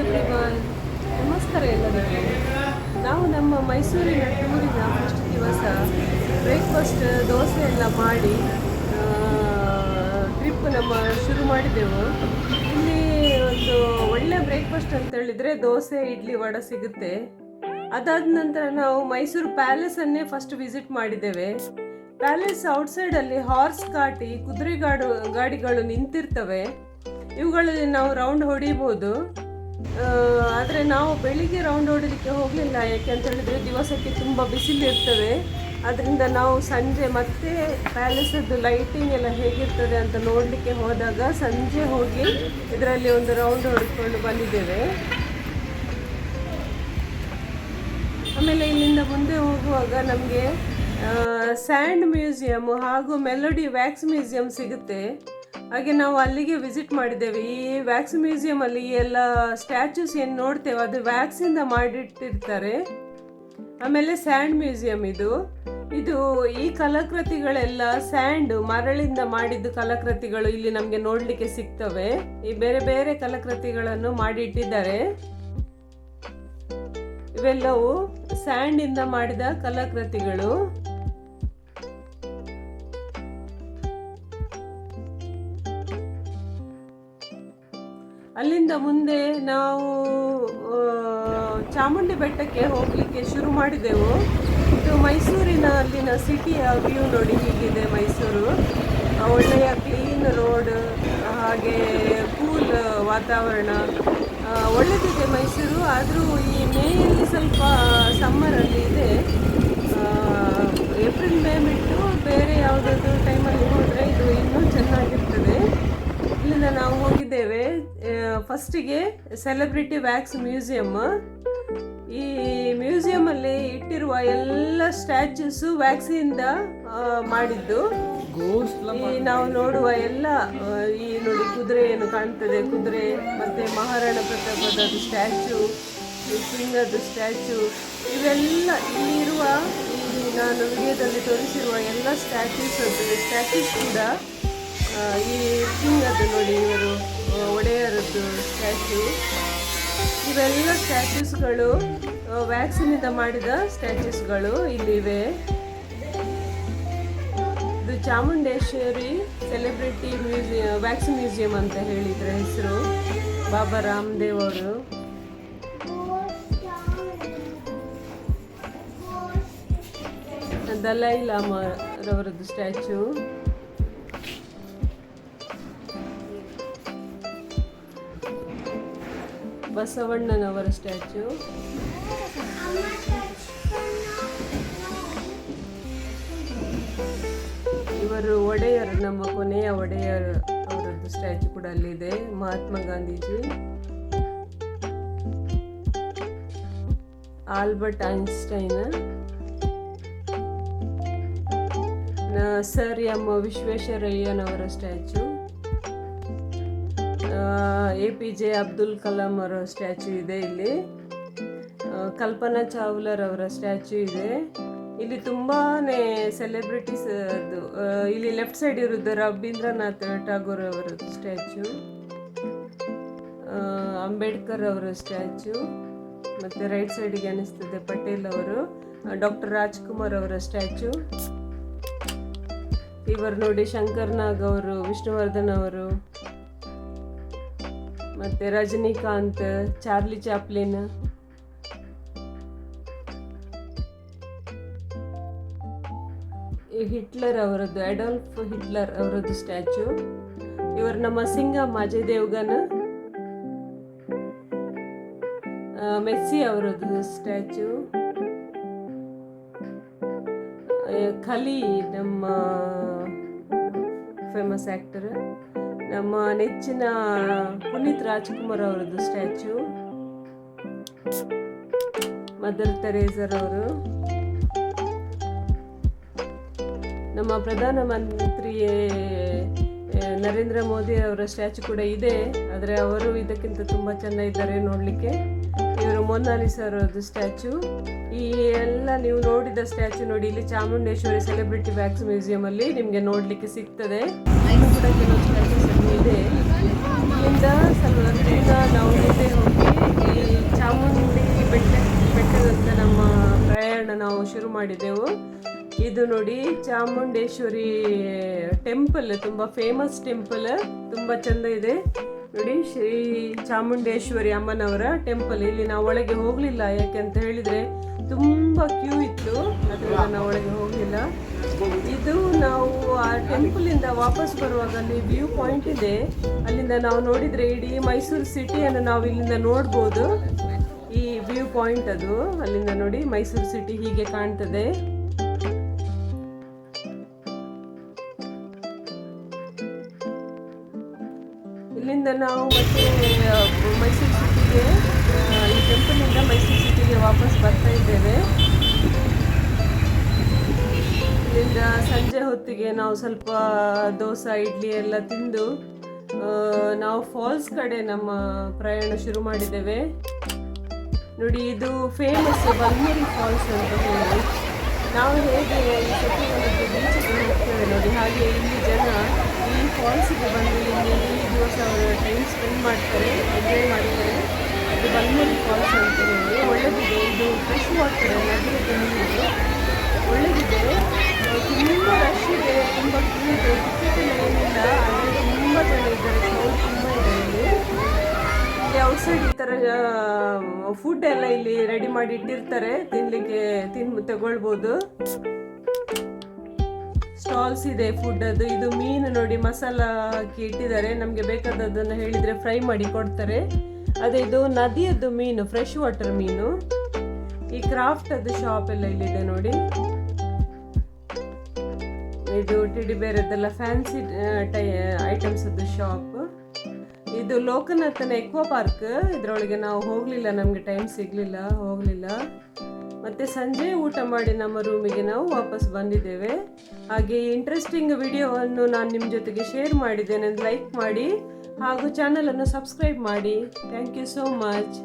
Everyone ನಮಸ್ಕಾರ ಎಲ್ಲರಿಗೂ. ನಾವು ನಮ್ಮ ಮೈಸೂರಿನ ಟೂರಿನ ಫಸ್ಟ್ ದಿವಸ ಬ್ರೇಕ್ಫಾಸ್ಟ್ ದೋಸೆ ಎಲ್ಲ ಮಾಡಿ ಟ್ರಿಪ್ ನಮ್ಮ ಶುರು ಮಾಡಿದೆವು. ಇಲ್ಲಿ ಒಂದು ಒಳ್ಳೆ ಬ್ರೇಕ್ಫಾಸ್ಟ್ ಅಂತ ಹೇಳಿದರೆ ದೋಸೆ, ಇಡ್ಲಿ ವಡೆ ಸಿಗುತ್ತೆ. ಅದಾದ ನಂತರ ನಾವು ಮೈಸೂರು ಪ್ಯಾಲೇಸನ್ನೇ ಫಸ್ಟ್ ವಿಸಿಟ್ ಮಾಡಿದ್ದೇವೆ ಪ್ಯಾಲೇಸ್ ಔಟ್ಸೈಡಲ್ಲಿ ಹಾರ್ಸ್ ಕಾಟಿ, ಕುದುರೆ ಗಾಡು, ಗಾಡಿಗಳು ನಿಂತಿರ್ತವೆ. ಇವುಗಳಲ್ಲಿ ನಾವು ರೌಂಡ್ ಹೊಡಿಬೋದು. ಆದರೆ ನಾವು ಬೆಳಿಗ್ಗೆ ರೌಂಡ್ ಹೊಡಲಿಕ್ಕೆ ಹೋಗಲಿಲ್ಲ ಯಾಕೆ ಅಂತ ಹೇಳಿದರೆ ದಿವಸಕ್ಕೆ ತುಂಬ ಬಿಸಿಲು ಇರ್ತದೆ ಅದರಿಂದ ನಾವು ಸಂಜೆ ಮತ್ತೆ ಪ್ಯಾಲೇಸದ್ದು ಲೈಟಿಂಗ್ ಎಲ್ಲ ಹೇಗಿರ್ತದೆ ಅಂತ ನೋಡಲಿಕ್ಕೆ ಹೋದಾಗ ಸಂಜೆ ಹೋಗಿ ಇದರಲ್ಲಿ ಒಂದು ರೌಂಡ್ ಹೊಡ್ಕೊಂಡು ಬಂದಿದ್ದೇವೆ. ಆಮೇಲೆ ಇಲ್ಲಿಂದ ಮುಂದೆ ಹೋಗುವಾಗ ನಮಗೆ ಸ್ಯಾಂಡ್ ಮ್ಯೂಸಿಯಂ ಹಾಗೂ ಮೆಲೋಡಿ ವ್ಯಾಕ್ಸ್ ಮ್ಯೂಸಿಯಂ ಸಿಗುತ್ತೆ. ಹಾಗೆ ನಾವು ಅಲ್ಲಿಗೆ ವಿಸಿಟ್ ಮಾಡಿದ್ದೇವೆ. ಈ ವ್ಯಾಕ್ಸ್ ಮ್ಯೂಸಿಯಂ ಅಲ್ಲಿ ಈ ಎಲ್ಲ ಸ್ಟ್ಯಾಚ್ಯೂಸ್ ಏನು ನೋಡ್ತೇವೆ, ಅದು ವ್ಯಾಕ್ಸಿಂದ ಮಾಡಿಟ್ಟಿರ್ತಾರೆ. ಆಮೇಲೆ ಸ್ಯಾಂಡ್ ಮ್ಯೂಸಿಯಂ ಇದು. ಇದು ಈ ಕಲಾಕೃತಿಗಳೆಲ್ಲ ಸ್ಯಾಂಡ್ ಮರಳಿಂದ ಮಾಡಿದ್ದು ಕಲಾಕೃತಿಗಳು ಇಲ್ಲಿ ನಮಗೆ ನೋಡಲಿಕ್ಕೆ ಸಿಗ್ತವೆ. ಈ ಬೇರೆ ಬೇರೆ ಕಲಾಕೃತಿಗಳನ್ನು ಮಾಡಿಟ್ಟಿದ್ದಾರೆ. ಇವೆಲ್ಲವೂ ಸ್ಯಾಂಡ್ ಇಂದ ಮಾಡಿದ ಕಲಾಕೃತಿಗಳು. ಅಲ್ಲಿಂದ ಮುಂದೆ ನಾವು ಚಾಮುಂಡಿ ಬೆಟ್ಟಕ್ಕೆ ಹೋಗಲಿಕ್ಕೆ ಶುರು ಮಾಡಿದೆವು. ಇದು ಮೈಸೂರಿನ ಅಲ್ಲಿನ ಸಿಟಿಯ ವ್ಯೂ ನೋಡಿ ಹೀಗಿದೆ ಮೈಸೂರು. ಒಳ್ಳೆಯ ಕ್ಲೀನ್ ರೋಡ್ ಹಾಗೆ ಕೂಲ್ ವಾತಾವರಣ ಒಳ್ಳೆದಿದೆ ಮೈಸೂರು. ಆದರೂ ಈ ಮೇಯಲ್ಲಿ ಸ್ವಲ್ಪ ಸಮ್ಮರಲ್ಲಿ ಇದೆ ಆ, ಏಪ್ರಿಲ್ ಮೇ ಬಿಟ್ಟು ಬೇರೆ ಯಾವುದಾದ್ರು ಟೈಮಲ್ಲಿ ಹೋದರೆ ಇದು ಇನ್ನೂ ಚೆನ್ನಾಗಿರ್ತದೆ ಇಲ್ಲಿಂದ ನಾವು ಹೋಗಿದ್ದೇವೆ ಫಸ್ಟಿಗೆ ಸೆಲೆಬ್ರಿಟಿ ವ್ಯಾಕ್ಸ್ ಮ್ಯೂಸಿಯಮ್. ಈ ಮ್ಯೂಸಿಯಂ ಅಲ್ಲಿ ಇಟ್ಟಿರುವ ಎಲ್ಲ ಸ್ಟ್ಯಾಚ್ಯೂಸು ವ್ಯಾಕ್ಸಿನಿಂದ ಮಾಡಿದ್ದು. ಈ ನಾವು ನೋಡುವ ಎಲ್ಲ ಈ ನೋಡಿ ಕುದುರೆ ಏನು ಕಾಣ್ತದೆ ಕುದುರೆ ಮತ್ತು ಮಹಾರಾಣ ಪ್ರತಾಪದ ಸ್ಟ್ಯಾಚು ಈ ಸಿಂಗದ ಸ್ಟ್ಯಾಚು ಇವೆಲ್ಲ ಇಲ್ಲಿರುವ ಈ ನಾನು ವಿಡಿಯೋದಲ್ಲಿ ತೋರಿಸಿರುವ ಎಲ್ಲ ಸ್ಟ್ಯಾಚ್ಯೂಸ್ ಸ್ಟ್ಯಾಚ್ಯೂಸ್ ಕೂಡ ಈ ಸಿಂಗದ್ದು ನೋಡಿ ಇವರು ಒಡೆಯರದ್ದು ಸ್ಟ್ಯಾಚ್ಯೂ ಇವೆಲ್ಲ ಸ್ಟ್ಯಾಚ್ಯೂಸ್ಗಳು ವ್ಯಾಕ್ಸಿನಿಂದ ಮಾಡಿದ ಸ್ಟ್ಯಾಚ್ಯೂಸ್ಗಳು ಇಲ್ಲಿವೆ. ಇದು ಚಾಮುಂಡೇಶ್ವರಿ ಸೆಲೆಬ್ರಿಟಿ ಮ್ಯೂಸಿಯಂ ವ್ಯಾಕ್ಸಿನ್ ಮ್ಯೂಸಿಯಂ ಅಂತ ಹೇಳಿದ್ರೆ ಹೆಸರು. ಬಾಬಾ ರಾಮದೇವ್ ಅವರು. ದಲೈ ಲಾಮಾ ರವರದ್ದು ಬಸವಣ್ಣನವರ ಸ್ಟ್ಯಾಚು ಇವರು ಒಡೆಯರ್, ನಮ್ಮ ಕೊನೆಯ ಒಡೆಯರ್ ಅವರದ್ದು ಸ್ಟ್ಯಾಚು ಕೂಡ ಅಲ್ಲಿದೆ, Mahatma Gandhiji. Albert Einstein. Sir M ವಿಶ್ವೇಶ್ವರಯ್ಯನವರ statue A P J Abdul Kalam ಅವರ ಸ್ಟ್ಯಾಚು ಇದೆ ಇಲ್ಲಿ. ಕಲ್ಪನಾ ಚಾವ್ಲರ್ ಅವರ ಸ್ಟ್ಯಾಚ್ಯೂ ಇದೆ. ಇಲ್ಲಿ ತುಂಬಾ ಸೆಲೆಬ್ರಿಟೀಸ್ ಅದು ಇಲ್ಲಿ ಲೆಫ್ಟ್ ಸೈಡ್ ಇರುತ್ತೆ ರವೀಂದ್ರನಾಥ್ ಟಾಗೋರ್ ಅವರ ಸ್ಟ್ಯಾಚು ಅಂಬೇಡ್ಕರ್ ಅವರ ಸ್ಟ್ಯಾಚ್ಯೂ. ಮತ್ತು ರೈಟ್ ಸೈಡಿಗೆ ಅನಿಸ್ತದೆ ಪಟೇಲ್ ಅವರು. ಡಾಕ್ಟರ್ ರಾಜ್ಕುಮಾರ್ ಅವರ ಸ್ಟ್ಯಾಚ್ಯೂ. ಇವರು ನೋಡಿ ಶಂಕರ್ ನಾಗ್ ಅವರು, ವಿಷ್ಣುವರ್ಧನ್ ಅವರು. ಮತ್ತೆ ರಜನಿಕಾಂತ್, ಚಾರ್ಲಿ ಚಾಪ್ಲಿನ್. ಹಿಟ್ಲರ್ ಅವರದ್ದು, ಅಡಾಲ್ಫ್ ಹಿಟ್ಲರ್ ಅವರದ್ದು ಸ್ಟ್ಯಾಚು. ಇವರು ನಮ್ಮ ಸಿಂಗ ಮಾಜೆ ದೇವ್ಗನ. ಮೆಸ್ಸಿ ಅವರದ್ದು ಸ್ಟ್ಯಾಚು. ಖಲಿ ನಮ್ಮ ಫೇಮಸ್ ಆ್ಯಕ್ಟರ್ ನಮ್ಮ ನೆಚ್ಚಿನ ಪುನೀತ್ ರಾಜ್ಕುಮಾರ್ ಅವರದ್ದು ಸ್ಟ್ಯಾಚು ಮದರ್ ತೆರೇಸರ್ ಅವರು. ನಮ್ಮ ಪ್ರಧಾನಮಂತ್ರಿ ಮಂತ್ರಿಯೇ ನರೇಂದ್ರ ಮೋದಿ ಅವರ ಸ್ಟ್ಯಾಚು ಕೂಡ ಇದೆ. ಆದರೆ ಅವರು ಇದಕ್ಕಿಂತ ತುಂಬ ಚೆನ್ನ ಇದ್ದಾರೆ ನೋಡಲಿಕ್ಕೆ. ಇವರು ಮೊನಾಲಿಸ್ ಅವರದ್ದು ಸ್ಟ್ಯಾಚು ಈ ಎಲ್ಲ ನೀವು ನೋಡಿದ ಸ್ಟ್ಯಾಚು ನೋಡಿ, ಇಲ್ಲಿ ಚಾಮುಂಡೇಶ್ವರಿ ಸೆಲೆಬ್ರಿಟಿ ವ್ಯಾಕ್ಸ್ ಮ್ಯೂಸಿಯಂ ಅಲ್ಲಿ ನಿಮಗೆ ನೋಡಲಿಕ್ಕೆ ಸಿಗ್ತದೆ. ಕೂಡ ಕೆಲವು ಇದೆ. ಇಲ್ಲಿಂದ ಸ್ವಲ್ಪ ನಾವು ಮುಂದೆ ಹೋಗಿ ಈ ಚಾಮುಂಡಿ ಬೆಟ್ಟ, ಬೆಟ್ಟದಂತ ನಮ್ಮ ಪ್ರಯಾಣ ನಾವು ಶುರು ಮಾಡಿದೆವು. ಇದು ನೋಡಿ ಚಾಮುಂಡೇಶ್ವರಿ ಟೆಂಪಲ್ ತುಂಬ ಫೇಮಸ್ ಟೆಂಪಲ್ ತುಂಬ ಚಂದ ಇದೆ. ನೋಡಿ, ಶ್ರೀ ಚಾಮುಂಡೇಶ್ವರಿ ಅಮ್ಮನವರ ಟೆಂಪಲ್ ಇಲ್ಲಿ ನಾವು ಒಳಗೆ ಹೋಗಲಿಲ್ಲ ಯಾಕೆಂತ ಹೇಳಿದರೆ ತುಂಬ ಕ್ಯೂ ಇತ್ತು. ಅದರಿಂದ ನಾವು ಒಳಗೆ ಹೋಗಲಿಲ್ಲ. ಇದು ನಾವು ಆ ಟೆಂಪಲಿಂದ ವಾಪಸ್ ಬರುವಾಗ ಅಲ್ಲಿ ವ್ಯೂ ಪಾಯಿಂಟ್ ಇದೆ. ಅಲ್ಲಿಂದ ನಾವು ನೋಡಿದರೆ ಇಡೀ ಮೈಸೂರು ಸಿಟಿಯನ್ನು ನಾವು ಇಲ್ಲಿಂದ ನೋಡ್ಬೋದು. ಈ ವ್ಯೂ ಪಾಯಿಂಟ್ ಅದು. ಅಲ್ಲಿಂದ ನೋಡಿ ಮೈಸೂರು ಸಿಟಿ ಹೀಗೆ ಕಾಣ್ತದೆ. ನಾವು ಮತ್ತೆ ಮೈಸೂರು ಸಿಟಿಗೆ ಈ ಟೆಂಪಲ್ನಿಂದ ಮೈಸೂರು ಸಿಟಿಗೆ ವಾಪಸ್ ಬರ್ತಾ ಇದ್ದೇವೆ. ಇಲ್ಲಿಂದ ಸಂಜೆ ಹೊತ್ತಿಗೆ ನಾವು ಸ್ವಲ್ಪ ದೋಸೆ, ಇಡ್ಲಿ ಎಲ್ಲ ತಿಂದು ನಾವು ಫಾಲ್ಸ್ ಕಡೆ ನಮ್ಮ ಪ್ರಯಾಣ ಶುರು ಮಾಡಿದ್ದೇವೆ. ನೋಡಿ, ಇದು ಫೇಮಸ್ ಬಲ್ಮುರಿ ಫಾಲ್ಸ್ ಅಂತ ಹೇಳಿ. ನಾವು ಹೇಗೆ ಈ ಸತ್ಯಗಳಿಗೆ ಬೀಚಿಗೆ ಹೋಗ್ತೇವೆ ನೋಡಿ, ಹಾಗೆ ಇಲ್ಲಿ ಜನ ಈ ಫಾಲ್ಸಿಗೆ ಬಂದು ಇಲ್ಲಿ ಈ ದಿವಸ ಅವರು ಟೈಮ್ ಸ್ಪೆಂಡ್ ಮಾಡ್ತಾರೆ ಎಂಜಾಯ್ ಮಾಡ್ತಾರೆ. ಅದು ಬಂದ್ಮೇಲೆ ಫಾಲ್ಸ್ ಅಂತ ಹೇಳಿ ಒಳ್ಳೆದಿದೆ, ಇದು ಫ್ರೆಶ್ ವಾಟರ್ ನದಿ ನೀರು ಒಳ್ಳೆದಿದೆ ತುಂಬ ರಶ್ ಇದೆ, ತುಂಬ ಕ್ಯೂ ಇದೆ. ಟಿಕೆಟ್ ಏನಿಲ್ಲ ತುಂಬ ಜನ ಇದ್ದಾರೆ ಕ್ರೌಡ್ ತುಂಬ ಇದೆ ಇಲ್ಲಿ ಇಲ್ಲಿ ಔಟ್ಸೈಡ್ ಈ ಥರ ಫುಡ್ ಎಲ್ಲ ಇಲ್ಲಿ ರೆಡಿ ಮಾಡಿ ಇಟ್ಟಿರ್ತಾರೆ, ತಿನ್ಲಿಕ್ಕೆ, ತಿನ್, ತಗೊಳ್ಬೋದು. ಸ್ಟಾಲ್ಸ್ ಇದೆ ಫುಡ್ ಅದು, ಇದು ಮೀನು ನೋಡಿ, ಮಸಾಲ ಹಾಕಿ ಇಟ್ಟಿದ್ದಾರೆ. ನಮಗೆ ಬೇಕಾದದನ್ನು ಹೇಳಿದರೆ ಫ್ರೈ ಮಾಡಿ ಕೊಡ್ತಾರೆ. ಅದೇ ಇದು ನದಿಯದ್ದು ಮೀನು ಫ್ರೆಶ್ ವಾಟರ್ ಮೀನು. ಈ ಕ್ರಾಫ್ಟ್ ಅದು ಶಾಪ್ ಎಲ್ಲ ಇಲ್ಲಿದೆ ನೋಡಿ. ಇದು ಟಿಡಿ ಬೇರೆದೆಲ್ಲ ಫ್ಯಾನ್ಸಿ ಟೈ ಐಟಮ್ಸ್ ಅದು ಶಾಪ್ ಇದು ಲೋಕನಾಥನ ಎಕ್ವಾ ಪಾರ್ಕ್ ಇದರೊಳಗೆ ನಾವು ಹೋಗಲಿಲ್ಲ, ನಮಗೆ ಟೈಮ್ ಸಿಗಲಿಲ್ಲ, ಹೋಗಲಿಲ್ಲ. ಮತ್ತು ಸಂಜೆ ಊಟ ಮಾಡಿ ನಮ್ಮ ರೂಮಿಗೆ ನಾವು ವಾಪಸ್ ಬಂದಿದ್ದೇವೆ. ಹಾಗೆ ಇಂಟ್ರೆಸ್ಟಿಂಗ್ ವಿಡಿಯೋವನ್ನು ನಾನು ನಿಮ್ಮ ಜೊತೆಗೆ ಶೇರ್ ಮಾಡಿದ್ದೇನೆ ಲೈಕ್ ಮಾಡಿ ಹಾಗೂ ಚಾನಲನ್ನು ಸಬ್ಸ್ಕ್ರೈಬ್ ಮಾಡಿ. Thank you so much